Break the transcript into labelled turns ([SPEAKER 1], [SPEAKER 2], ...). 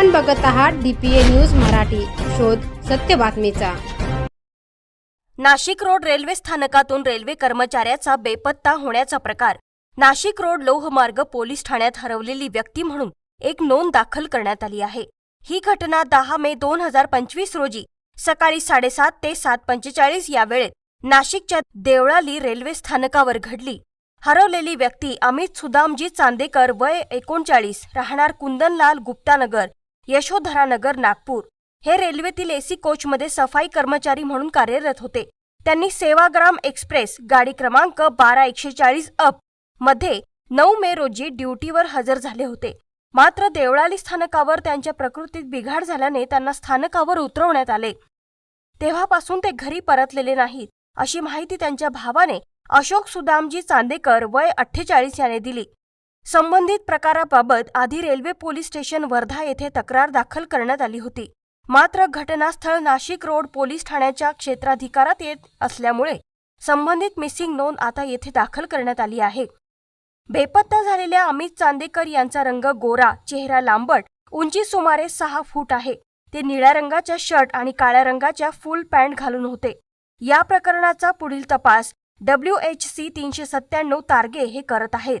[SPEAKER 1] आपण बघत आहात डीपीए न्यूज मराठी. शोध सत्य बातमीचा.
[SPEAKER 2] नाशिक रोड रेल्वे स्थानकातून रेल्वे कर्मचाऱ्याचा बेपत्ता होण्याचा प्रकार. नाशिक रोड लोहमार्ग पोलीस ठाण्यात हरवलेली व्यक्ती म्हणून एक नोंद दाखल करण्यात आली आहे. ही घटना दहा मे दोन हजार पंचवीस रोजी सकाळी साडेसात ते सात पंचेचाळीस या वेळेत नाशिकच्या देवळाली रेल्वे स्थानकावर घडली. हरवलेली व्यक्ती अमित सुदामजी चांदेकर वय एकोणचाळीस राहणार कुंदनलाल गुप्तानगर यशोधरानगर नागपूर. हे रेल्वेतील एसी कोचमध्ये सफाई कर्मचारी म्हणून कार्यरत होते. त्यांनी सेवाग्राम एक्सप्रेस गाडी क्रमांक बारा एकशे चाळीस अपमध्ये नऊ मे रोजी ड्युटीवर हजर झाले होते. मात्र देवळाली स्थानकावर त्यांच्या प्रकृतीत बिघाड झाल्याने त्यांना स्थानकावर उतरवण्यात आले. तेव्हापासून ते घरी परतलेले नाहीत अशी माहिती त्यांच्या भावाने अशोक सुदामजी चांदेकर वय अठ्ठेचाळीस याने दिली. संबंधित प्रकाराबाबत आधी रेल्वे पोलीस स्टेशन वर्धा येथे तक्रार दाखल करण्यात आली होती. मात्र घटनास्थळ नाशिक रोड पोलीस ठाण्याच्या क्षेत्राधिकारात येत असल्यामुळे संबंधित मिसिंग नोंद आता येथे दाखल करण्यात आली आहे. बेपत्ता झालेल्या अमित चांदेकर यांचा रंग गोरा चेहरा लांबट उंची सुमारे सहा फूट आहे. ते निळ्या रंगाच्या शर्ट आणि काळ्या रंगाच्या फुल पॅन्ट घालून होते. या प्रकरणाचा पुढील तपास डब्ल्यू एच सी तीनशे सत्त्याण्णव तारगे हे करत आहेत.